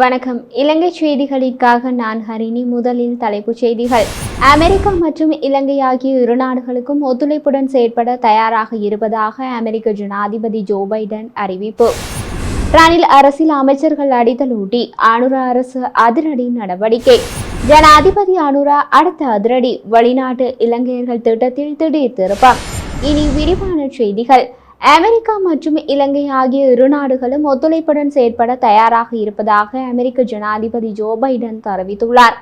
வணக்கம். இலங்கை செய்திகளுக்காக நான் ஹரிணி. முதலில் தலைப்புச் செய்திகள். அமெரிக்கா மற்றும் இலங்கை ஆகிய இரு நாடுகளுக்கும் ஒத்துழைப்புடன் செயற்பட தயாராக இருப்பதாக அமெரிக்க ஜனாதிபதி ஜோ பைடன் அறிவிப்பு. ரணில் அரசில் அமைச்சர்கள் அடித்தலூட்டி அனுரா அரசு அதிரடி நடவடிக்கை. ஜனாதிபதி அனுரா அடுத்த அதிரடி. வெளிநாட்டு இலங்கையர்கள் திட்டத்தில் திடீர் திருப்பம். இனி விரிவான செய்திகள். அமெரிக்கா மற்றும் இலங்கை ஆகிய இரு நாடுகளும் ஒத்துழைப்புடன் செயற்பட தயாராக இருப்பதாக அமெரிக்க ஜனாதிபதி ஜோ பைடன் தெரிவித்துள்ளார்.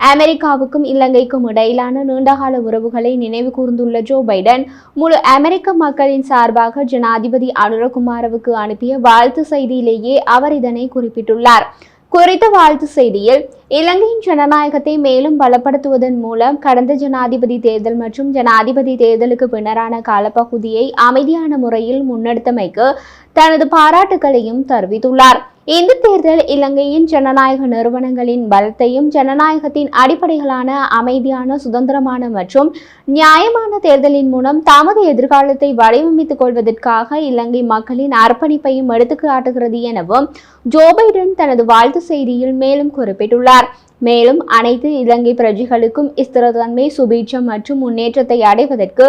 அமெரிக்காவுக்கும் இலங்கைக்கும் இடையிலான நீண்டகால உறவுகளை நினைவு கூர்ந்துள்ள ஜோ பைடன் முழு அமெரிக்க மக்களின் சார்பாக ஜனாதிபதி அனுரகுமாரவுக்கு அனுப்பிய வாழ்த்து செய்தியிலேயே அவர் இதனை குறிப்பிட்டுள்ளார். குறித்த வாழ்த்து செய்தியில் இலங்கையின் ஜனநாயகத்தை மேலும் பலப்படுத்துவதன் மூலம் கடந்த ஜனாதிபதி தேர்தல் மற்றும் ஜனாதிபதி தேர்தலுக்கு பின்னரான காலப்பகுதியை அமைதியான முறையில் முன்னெடுத்தமைக்கு தனது பாராட்டுகளையும் தெரிவித்துள்ளார். இந்த தேர்தல் இலங்கையின் ஜனநாயக நிறுவனங்களின் பலத்தையும் ஜனநாயகத்தின் அடிப்படைகளான அமைதியான சுதந்திரமான மற்றும் நியாயமான தேர்தலின் மூலம் தமது எதிர்காலத்தை வடிவமைத்துக் கொள்வதற்காக இலங்கை மக்களின் அர்ப்பணிப்பையும் எடுத்துக்காட்டுகிறது எனவும் ஜோ பைடன் தனது வாழ்த்து செய்தியில் மேலும் குறிப்பிட்டுள்ளார். lugar மேலும் அனைத்து இலங்கை பிரஜைகளுக்கும் ஸ்திரத்தன்மை சுபீட்சம் மற்றும் முன்னேற்றத்தை அடைவதற்கு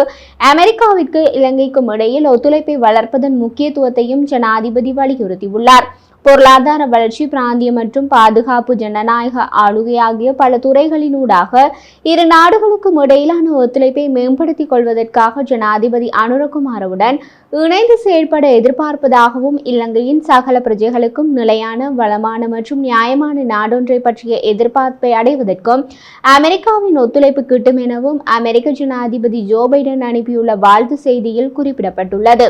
அமெரிக்காவிற்கு இலங்கைக்கும் இடையில் ஒத்துழைப்பை வளர்ப்பதன் முக்கியத்துவத்தையும் ஜனாதிபதி வலியுறுத்தியுள்ளார். பொருளாதார வளர்ச்சி பிராந்திய மற்றும் பாதுகாப்பு ஜனநாயக ஆளுகை ஆகிய பல துறைகளினூடாக இரு நாடுகளுக்கும் இடையிலான ஒத்துழைப்பை மேம்படுத்திக் கொள்வதற்காக ஜனாதிபதி அனுரகுமாரவுடன் இணைந்து செயல்பட எதிர்பார்ப்பதாகவும் இலங்கையின் சகல பிரஜைகளுக்கும் நிலையான வளமான மற்றும் நியாயமான நாடொன்றை பற்றிய எதிர்பார்ப்பை எதிர்பார்ப்பை அடைவதற்கும் அமெரிக்காவின் ஒத்துழைப்பு கிட்டும் எனவும் அமெரிக்க ஜனாதிபதி ஜோ பைடன் அனுப்பியுள்ள வாழ்த்து செய்தியில் குறிப்பிடப்பட்டுள்ளது.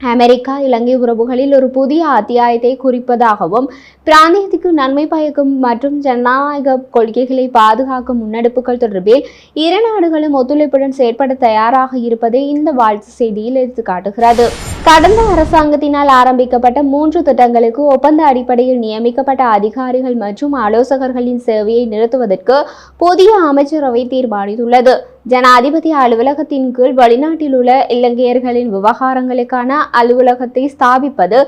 அமெரிக்கா இலங்கை உறவுகளில் ஒரு புதிய அத்தியாயத்தை குறிப்பதாகவும் பிராந்தியத்துக்கு நன்மை பயக்கும் மற்றும் ஜனநாயக கொள்கைகளை பாதுகாக்கும் முன்னெடுப்புகள் தொடர்பில் இரு நாடுகளும் ஒத்துழைப்புடன் செயற்பட தயாராக இருப்பதை இந்த வாழ்த்து செய்தியில் எடுத்துக்காட்டுகிறது. கடந்த அரசாங்கத்தினால் ஆரம்பிக்கப்பட்ட மூன்று திட்டங்களுக்கு ஒப்பந்த அடிப்படையில் நியமிக்கப்பட்ட அதிகாரிகள் மற்றும் ஆலோசகர்களின் சேவையை நிறுத்துவதற்கு புதிய அமைச்சரவை தீர்மானித்துள்ளது. ஜனாதிபதி அலுவலகத்தின் கீழ் வெளிநாட்டில் உள்ள இலங்கையர்களின் விவகாரங்களுக்கான அலுவலகத்தை ஸ்தாபிப்பது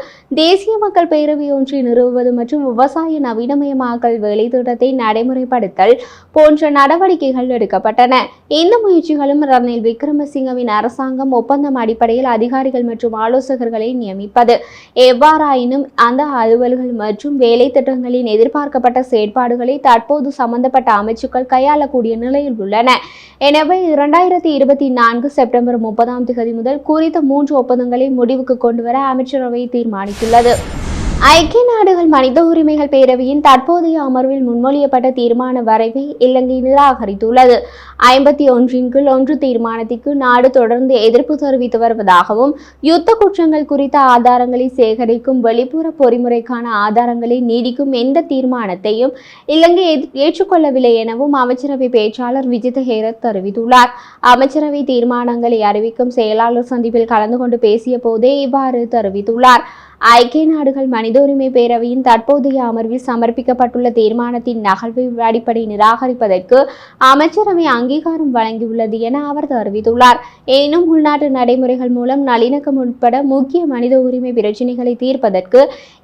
தேசிய மக்கள் பேரவை ஒன்றை நிறுவுவது மற்றும் விவசாய நவீனமயமாக்கல் வேலை திட்டத்தை நடைமுறைப்படுத்தல் போன்ற நடவடிக்கைகள் எடுக்கப்பட்டன. இந்த முயற்சிகளும் ரணில் விக்ரமசிங்கவின் அரசாங்கம் ஒப்பந்தம் அடிப்படையில் அதிகாரிகள் மற்றும் ஆலோசகர்களை நியமிப்பது. எவ்வாறாயினும் அந்த அலுவல்கள் மற்றும் வேலை திட்டங்களின் எதிர்பார்க்கப்பட்ட செயற்பாடுகளை தற்போது சம்பந்தப்பட்ட அமைச்சுக்கள் கையாளக்கூடிய நிலையில் உள்ளன. என எனவே இரண்டாயிரத்தி இருபத்தி நான்கு செப்டம்பர் முப்பதாம் தேதி முதல் குறித்த மூன்று ஒப்பந்தங்களை முடிவுக்கு கொண்டுவர அமைச்சரவை தீர்மானித்துள்ளது. ஐக்கிய நாடுகள் மனித உரிமைகள் பேரவையின் தற்போதைய அமர்வில் முன்மொழியப்பட்ட தீர்மான வரைவை இலங்கை நிராகரித்துள்ளது. ஐம்பத்தி ஒன்றின் கீழ் ஒன்று தீர்மானத்திற்கு நாடு தொடர்ந்து எதிர்ப்பு தெரிவித்து வருவதாகவும் யுத்த குற்றங்கள் குறித்த ஆதாரங்களை சேகரிக்கும் வெளிப்புற பொறிமுறைக்கான ஆதாரங்களை நீடிக்கும் எந்த தீர்மானத்தையும் இலங்கை ஏற்றுக்கொள்ளவில்லை எனவும் அமைச்சரவை பேச்சாளர் விஜித ஹேரத் தெரிவித்துள்ளார். அமைச்சரவை தீர்மானங்களை அறிவிக்கும் செயலாளர் சந்திப்பில் கலந்து கொண்டு பேசிய போதே இவ்வாறு தெரிவித்துள்ளார். ஐக்கிய நாடுகள் மனித உரிமை பேரவையின் தற்போதைய அமர்வில் சமர்ப்பிக்கப்பட்டுள்ள தீர்மானத்தின் நகல்வை அடிப்படை நிராகரிப்பதற்கு அமைச்சரவை அங்கீகாரம் வழங்கியுள்ளது என அவர் தெரிவித்துள்ளார். எனினும் உள்நாட்டு நடைமுறைகள் மூலம் நல்லிணக்கம் உட்பட முக்கிய மனித உரிமை பிரச்சினைகளை தீர்ப்பதற்கு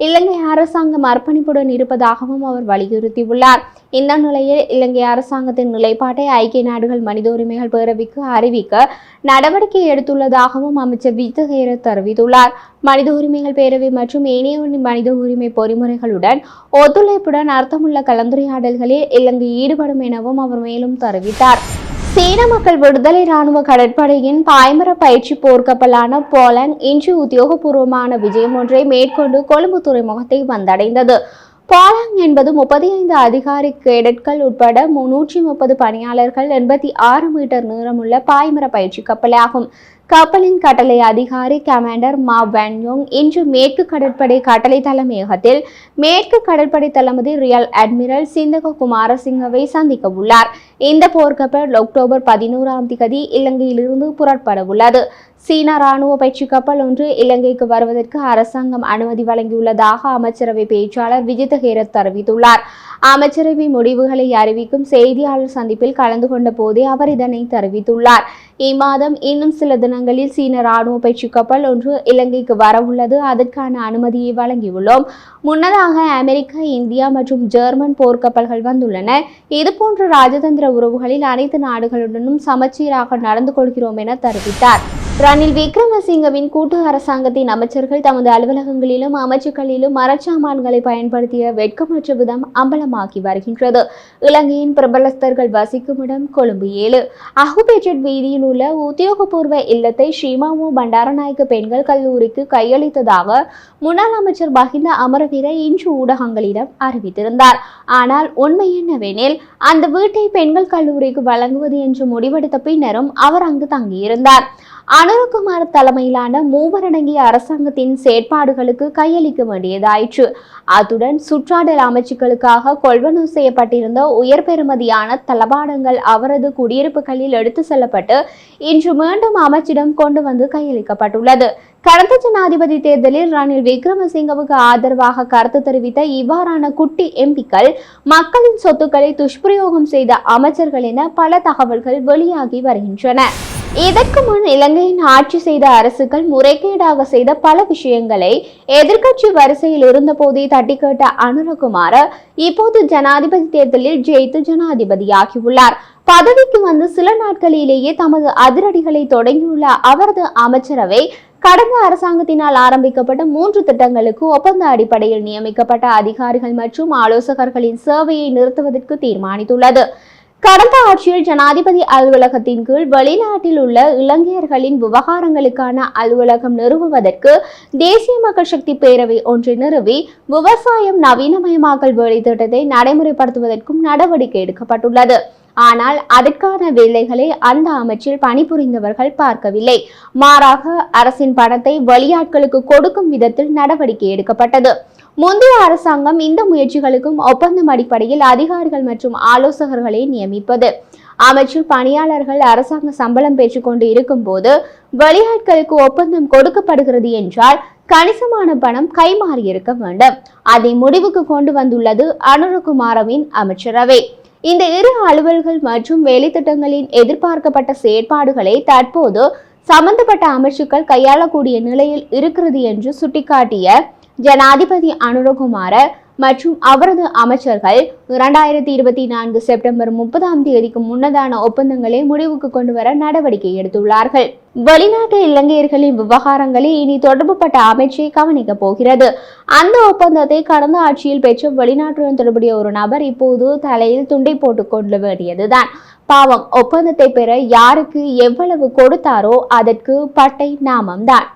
இலங்கை அரசாங்கம் அர்ப்பணிப்புடன் இருப்பதாகவும் அவர் வலியுறுத்தியுள்ளார். இந்த நிலையில் இலங்கை அரசாங்கத்தின் நிலைப்பாட்டை ஐக்கிய நாடுகள் மனித உரிமைகள் பேரவைக்கு அறிவிக்க நடவடிக்கை எடுத்துள்ளதாகவும் அமைச்சர் விஜயஹேர தெரிவித்துள்ளார். மனித உரிமைகள் பேரவை மற்றும் ஏனைய மனித உரிமை பொறிமுறைகளுடன் ஒத்துழைப்புடன் அர்த்தமுள்ள கலந்துரையாடல்களில் இலங்கை ஈடுபடும் எனவும் அவர் மேலும் தெரிவித்தார். சீன மக்கள் விடுதலை ராணுவ கடற்படையின் பாய்மர பயிற்சி போர்க்கப்பலான போலன் இன்று உத்தியோகபூர்வமான விஜயம் ஒன்றை மேற்கொண்டு கொழும்பு துறைமுகத்தை வந்தடைந்தது. பாலாங் என்பது முப்பத்தி ஐந்து அதிகாரி கேடட்கள் உட்பட நூற்றி முப்பது பணியாளர்கள் எண்பத்தி ஆறு மீட்டர் நீளமுள்ள பாய்மர பயிற்சி கப்பலாகும். கப்பலின் கட்டளை அதிகாரி கமாண்டர் மா வென்யோங் இன்று மேற்கு கடற்படை கட்டளை தலைமையகத்தில் மேற்கு கடற்படை தளபதி ரியல் அட்மிரல் சிந்தக குமாரசிங்கவை சந்திக்க உள்ளார். இந்த போர்க்கப்பல் அக்டோபர் பதினோராம் தேதி இலங்கையிலிருந்து புறப்பட உள்ளது. சீன ராணுவ பயிற்சி கப்பல் ஒன்று இலங்கைக்கு வருவதற்கு அரசாங்கம் அனுமதி வழங்கியுள்ளதாக அமைச்சரவை பேச்சாளர் விஜித ஹேரத் தெரிவித்துள்ளார். அமைச்சரவை முடிவுகளை அறிவிக்கும் செய்தியாளர் சந்திப்பில் கலந்து கொண்ட போதே அவர் இதனை தெரிவித்துள்ளார். இம்மாதம் இன்னும் சில தினங்களில் சீன ராணுவ பயிற்சி கப்பல் ஒன்று இலங்கைக்கு வரவுள்ளது அதற்கான அனுமதியை வழங்கியுள்ளோம். முன்னதாக அமெரிக்கா இந்தியா மற்றும் ஜெர்மன் போர்க்கப்பல்கள் வந்துள்ளன. இதுபோன்ற ராஜதந்திர உறவுகளில் அனைத்து நாடுகளுடனும் சமச்சீராக நடந்து கொள்கிறோம் என தெரிவித்தார். ரணில் விக்ரமசிங்கவின் கூட்டு அரசாங்கத்தின் அமைச்சர்கள் தமது அலுவலகங்களிலும் அமைச்சுக்களிலும் மரச்சாமான்களை பயன்படுத்திய வெட்கமற்ற விதம் அம்பலமாகி வருகின்றது. இலங்கையின் பிரபலஸ்தர்கள் வசிக்கும் இடம் கொழும்பு ஏழு அஹுபேஜட் வீதியில் உள்ள உத்தியோகபூர்வ இல்லத்தை ஸ்ரீமாமு பண்டாரநாயக்க பெண்கள் கல்லூரிக்கு கையளித்ததாக முன்னாள் அமைச்சர் மஹிந்த அமரவீர இன்று ஊடகங்களிடம் அறிவித்திருந்தார். ஆனால் உண்மை என்னவெனில் அந்த வீட்டை பெண்கள் கல்லூரிக்கு வழங்குவது என்று முடிவெடுத்த பின்னரும் அவர் அங்கு தங்கியிருந்தார். அனுரகுமார் தலைமையிலான மூவரடங்கிய அரசாங்கத்தின் செயற்பாடுகளுக்கு கையளிக்க வேண்டியதாயிற்று. அத்துடன் சுற்றாடல் அமைச்சுக்களுக்காக கொள்வனவு செய்யப்பட்டிருந்த உயர் பெறுமதியான தளபாடங்கள் அவரது குடியிருப்புகளில் எடுத்து செல்லப்பட்டு இன்று மீண்டும் அமைச்சிடம் கொண்டு வந்து கையளிக்கப்பட்டுள்ளது. கடந்த ஜனாதிபதி தேர்தலில் ரணில் விக்ரமசிங்கவுக்கு ஆதரவாக கருத்து தெரிவித்த இவ்வாறான குட்டி எம்பிக்கள் மக்களின் சொத்துக்களை துஷ்பிரயோகம் செய்த அமைச்சர்கள் என பல தகவல்கள் வெளியாகி வருகின்றன. இதற்கு முன் இலங்கையின் ஆட்சி செய்த அரசுகள் முறைகேடாக செய்த பல விஷயங்களை எதிர்க்கட்சி வரிசையில் இருந்தபோதே தட்டி கேட்ட அனுரகுமார இப்போது ஜனாதிபதி தேர்தலில் ஜெயித்து ஜனாதிபதியாகியுள்ளார். பதவிக்கு வந்து சில நாட்களிலேயே தமது அதிரடிகளை தொடங்கியுள்ள அவரது அமைச்சரவை கடந்த அரசாங்கத்தினால் ஆரம்பிக்கப்பட்ட மூன்று திட்டங்களுக்கு ஒப்பந்த அடிப்படையில் நியமிக்கப்பட்ட அதிகாரிகள் மற்றும் ஆலோசகர்களின் சேவையை நிறுத்துவதற்கு தீர்மானித்துள்ளது. கடந்த ஆட்சியில் ஜனாதிபதி அலுவலகத்தின் கீழ் வெளிநாட்டில் உள்ள இலங்கையர்களின் விவகாரங்களுக்கான அலுவலகம் நிறுவுவதற்கு தேசிய மக்கள் சக்தி பேரவை ஒன்றை நிறுவி விவசாயம் நவீனமயமாக்கல் வேலை திட்டத்தை நடைமுறைப்படுத்துவதற்கும் நடவடிக்கை எடுக்கப்பட்டுள்ளது. ஆனால் அதற்கான வேலைகளை அந்த அமைச்சில் பணிபுரிந்தவர்கள் பார்க்கவில்லை. மாறாக அரசின் பணத்தை வெளியாட்களுக்கு கொடுக்கும் விதத்தில் நடவடிக்கை எடுக்கப்பட்டது. முந்தைய அரசாங்கம் இந்த முயற்சிகளுக்கும் ஒப்பந்தம் அடிப்படையில் அதிகாரிகள் மற்றும் ஆலோசகர்களை நியமிப்பது. அமைச்சில் பணியாளர்கள் அரசாங்க சம்பளம் பெற்றுக்கொண்டு இருக்கும்போது வெளியாட்களுக்கு ஒப்பந்தம் கொடுக்கப்படுகிறது என்றால் கணிசமான பணம் கைமாறி இருக்க வேண்டும். அதை முடிவுக்கு கொண்டு வந்துள்ளது அனுரகுமாரவின் அமைச்சரவை இந்த இரு அலுவல்கள் மற்றும் வேலைத்திட்டங்களின் எதிர்பார்க்கப்பட்ட செயற்பாடுகளை தற்போது சம்பந்தப்பட்ட அமைச்சுக்கள் கையாளக்கூடிய நிலையில் இருக்கிறது என்று சுட்டிக்காட்டிய ஜனாதிபதி அனுரகுமார மற்றும் அவரது அமைச்சர்கள் இரண்டாயிரத்தி இருபத்தி நான்கு செப்டம்பர் முப்பதாம் தேதிக்கு முன்னதான ஒப்பந்தங்களை முடிவுக்கு கொண்டு வர நடவடிக்கை எடுத்துள்ளார்கள். வெளிநாட்டு இலங்கையர்களின் விவகாரங்களை இனி தொடர்புபட்ட அமைச்சை கவனிக்க போகிறது. அந்த ஒப்பந்தத்தை கடந்த ஆட்சியில் பெற்ற வெளிநாட்டுடன் தொடர்புடைய ஒரு நபர் இப்போது தலையில் துண்டை போட்டுக் கொள்ள வேண்டியதுதான். பாவம் ஒப்பந்தத்தை பெற யாருக்கு எவ்வளவு கொடுத்தாரோ அதற்கு பட்டை நாமம்தான்.